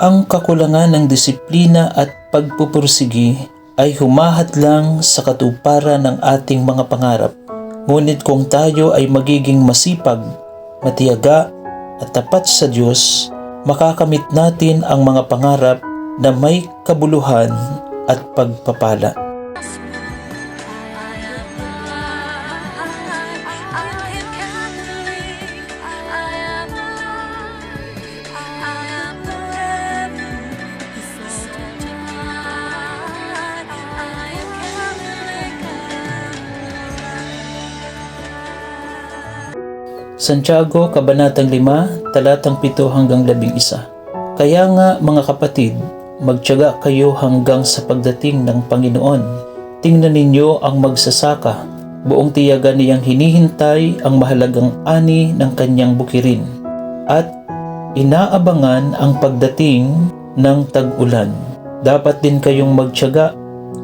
Ang kakulangan ng disiplina at pagpupursigi ay humahat lang sa katuparan ng ating mga pangarap. Ngunit kung tayo ay magiging masipag, matiyaga at tapat sa Diyos, makakamit natin ang mga pangarap na may kabuluhan at pagpapala. Santiago, Kabanatang 5, talatang 7 hanggang 11. Kaya nga mga kapatid, magtiyaga kayo hanggang sa pagdating ng Panginoon. Tingnan ninyo ang magsasaka. Buong tiyaga niyang hinihintay ang mahalagang ani ng kanyang bukirin. At inaabangan ang pagdating ng tag-ulan. Dapat din kayong magtiyaga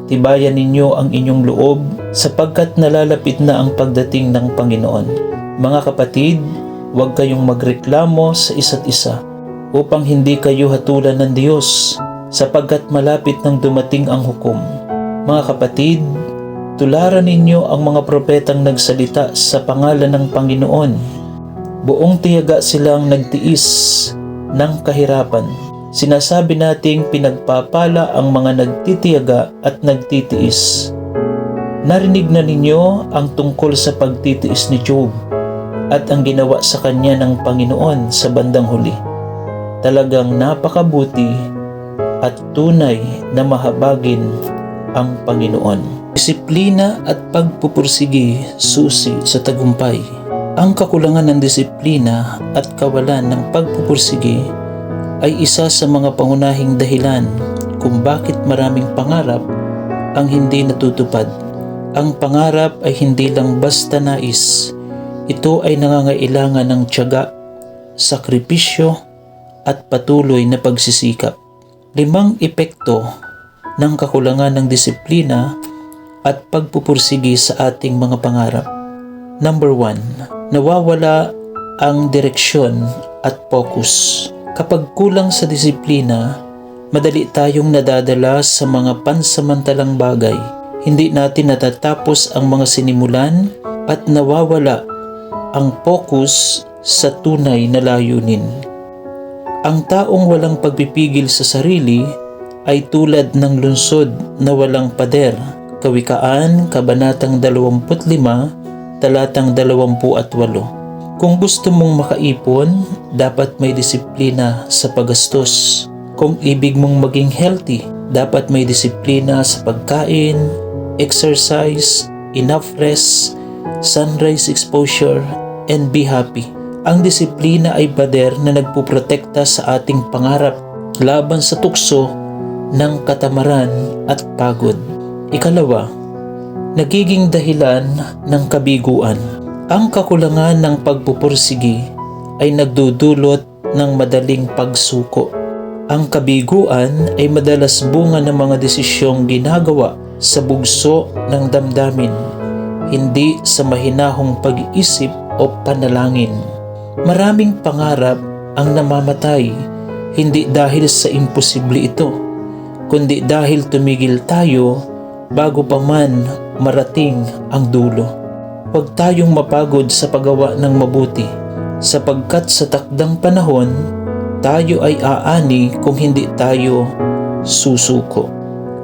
tibayan ninyo ang inyong loob sapagkat nalalapit na ang pagdating ng Panginoon. Mga kapatid, huwag kayong magreklamo sa isa't isa upang hindi kayo hatulan ng Diyos sapagkat malapit nang dumating ang hukom. Mga kapatid, tularan ninyo ang mga propetang nagsalita sa pangalan ng Panginoon. Buong tiyaga silang nagtiis ng kahirapan. Sinasabi nating pinagpapala ang mga nagtitiyaga at nagtitiis. Narinig na ninyo ang tungkol sa pagtitiis ni Job at ang ginawa sa kanya ng Panginoon sa bandang huli. Talagang napakabuti at tunay na mahabagin ang Panginoon. Disiplina at pagpupursigi susi sa tagumpay. Ang kakulangan ng disiplina at kawalan ng pagpupursigi ay isa sa mga pangunahing dahilan kung bakit maraming pangarap ang hindi natutupad. Ang pangarap ay hindi lang basta nais, ito ay nangangailangan ng tiyaga, sakripisyo at patuloy na pagsisikap. Limang epekto ng kakulangan ng disiplina at pagpupursigi sa ating mga pangarap. Number one, nawawala ang direksyon at focus. Kapag kulang sa disiplina, madali tayong nadadala sa mga pansamantalang bagay. Hindi natin natatapos ang mga sinimulan at nawawala ang focus sa tunay na layunin. Ang taong walang pagpipigil sa sarili ay tulad ng lungsod na walang pader. Kawikaan, Kabanatang 25, Talatang 28. Kung gusto mong makaipon, dapat may disiplina sa paggastos. Kung ibig mong maging healthy, dapat may disiplina sa pagkain, exercise, enough rest, sunrise exposure, and be happy. Ang disiplina ay pader na nagpuprotekta sa ating pangarap laban sa tukso ng katamaran at pagod. Ikalawa, nagiging dahilan ng kabiguan. Ang kakulangan ng pagpupursigi ay nagdudulot ng madaling pagsuko. Ang kabiguan ay madalas bunga ng mga desisyong ginagawa sa bugso ng damdamin, hindi sa mahinahong pag-iisip o panalangin. Maraming pangarap ang namamatay, hindi dahil sa imposible ito, kundi dahil tumigil tayo bago pa man marating ang dulo. Huwag tayong mapagod sa paggawa ng mabuti, sapagkat sa takdang panahon, tayo ay aani kung hindi tayo susuko.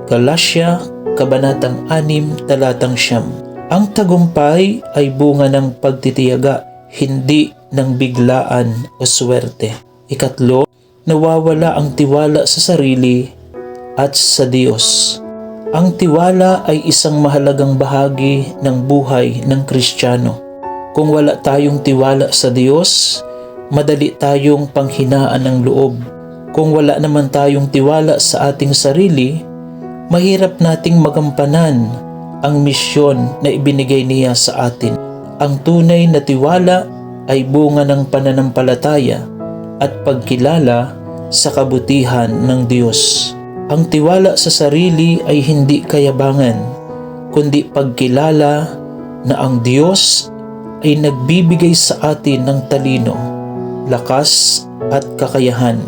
Galasya, Kabanatang 6, Talatang Siyam Ang tagumpay ay bunga ng pagtitiyaga, hindi ng biglaan o swerte. Ikatlo, nawawala ang tiwala sa sarili at sa Diyos. Ang tiwala ay isang mahalagang bahagi ng buhay ng Kristiyano. Kung wala tayong tiwala sa Diyos, madali tayong panghinaan ng loob. Kung wala naman tayong tiwala sa ating sarili, mahirap nating magampanan ang misyon na ibinigay niya sa atin. Ang tunay na tiwala ay bunga ng pananampalataya at pagkilala sa kabutihan ng Diyos. Ang tiwala sa sarili ay hindi kayabangan, kundi pagkilala na ang Diyos ay nagbibigay sa atin ng talino, lakas at kakayahan.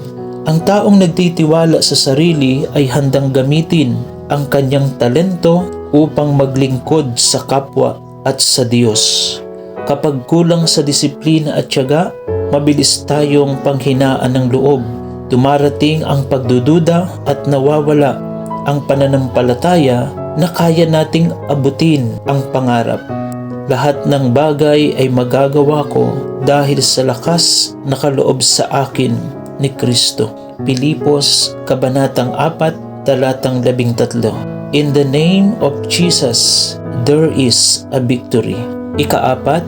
Ang taong nagtitiwala sa sarili ay handang gamitin ang kanyang talento upang maglingkod sa kapwa at sa Diyos. Kapag kulang sa disiplina at tiyaga, mabilis tayong panghinaan ng loob. Dumarating ang pagdududa at nawawala ang pananampalataya na kaya nating abutin ang pangarap. Lahat ng bagay ay magagawa ko dahil sa lakas na kaloob sa akin ni Kristo. Pilipos, Kabanatang 4, Talatang 13 In the name of Jesus, there is a victory. Ikaapat,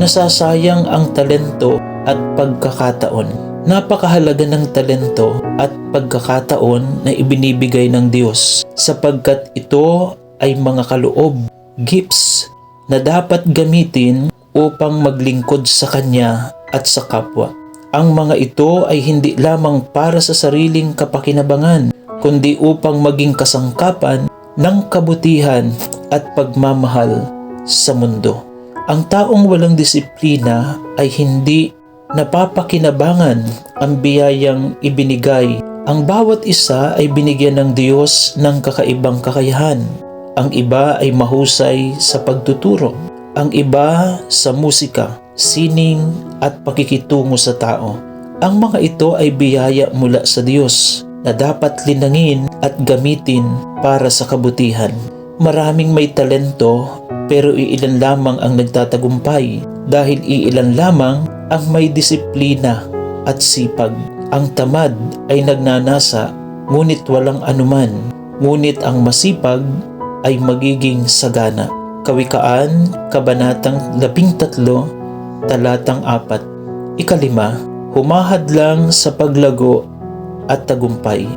nasasayang ang talento at pagkakataon. Napakahalaga ng talento at pagkakataon na ibinibigay ng Diyos sapagkat ito ay mga kaloob, gifts na dapat gamitin upang maglingkod sa Kanya at sa kapwa. Ang mga ito ay hindi lamang para sa sariling kapakinabangan, kundi upang maging kasangkapan ng kabutihan at pagmamahal sa mundo. Ang taong walang disiplina ay hindi napapakinabangan ang biyayang ibinigay. Ang bawat isa ay binigyan ng Diyos ng kakaibang kakayahan. Ang iba ay mahusay sa pagtuturo. Ang iba sa musika, sining at pakikitungo sa tao. Ang mga ito ay biyaya mula sa Diyos na dapat linangin at gamitin para sa kabutihan. Maraming may talento pero iilan lamang ang nagtatagumpay dahil iilan lamang ang may disiplina at sipag. Ang tamad ay nagnanasa ngunit walang anuman, ngunit ang masipag ay magiging sagana. Kawikaan, Kabanatang 13, Talatang 4. Ikalima, humahad lang sa paglago at tagumpay.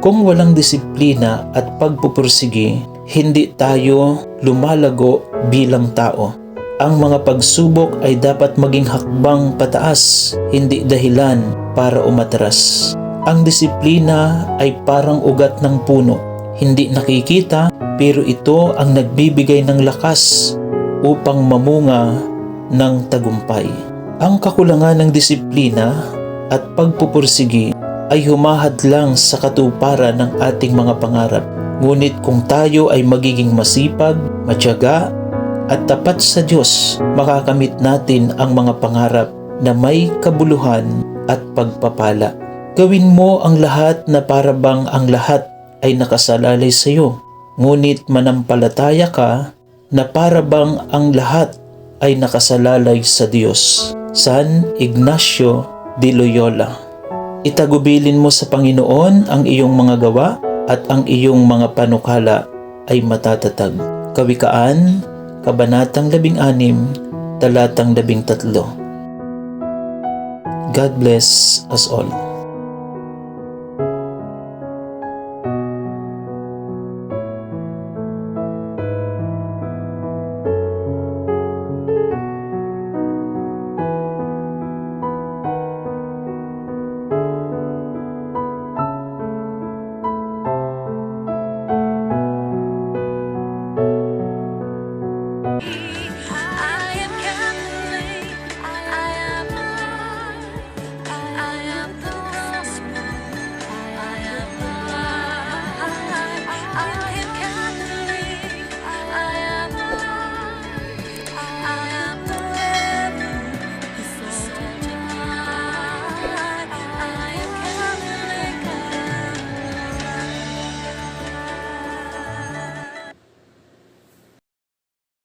Kung walang disiplina at pagpupursige, hindi tayo lumalago bilang tao. Ang mga pagsubok ay dapat maging hakbang pataas, hindi dahilan para umatras. Ang disiplina ay parang ugat ng puno. Hindi nakikita pero ito ang nagbibigay ng lakas upang mamunga ng tagumpay. Ang kakulangan ng disiplina at pagpupursigi ay humahad lang sa katuparan ng ating mga pangarap. Ngunit kung tayo ay magiging masipag, matyaga, at tapat sa Diyos, makakamit natin ang mga pangarap na may kabuluhan at pagpapala. Gawin mo ang lahat na parabang ang lahat ay nakasalalay sa iyo. Ngunit manampalataya ka na parabang ang lahat ay nakasalalay sa Diyos. San Ignacio de Loyola Itagubilin mo sa Panginoon ang iyong mga gawa at ang iyong mga panukala ay matatatag. Kawikaan Kabanatang 16, Talatang 13. God bless us all.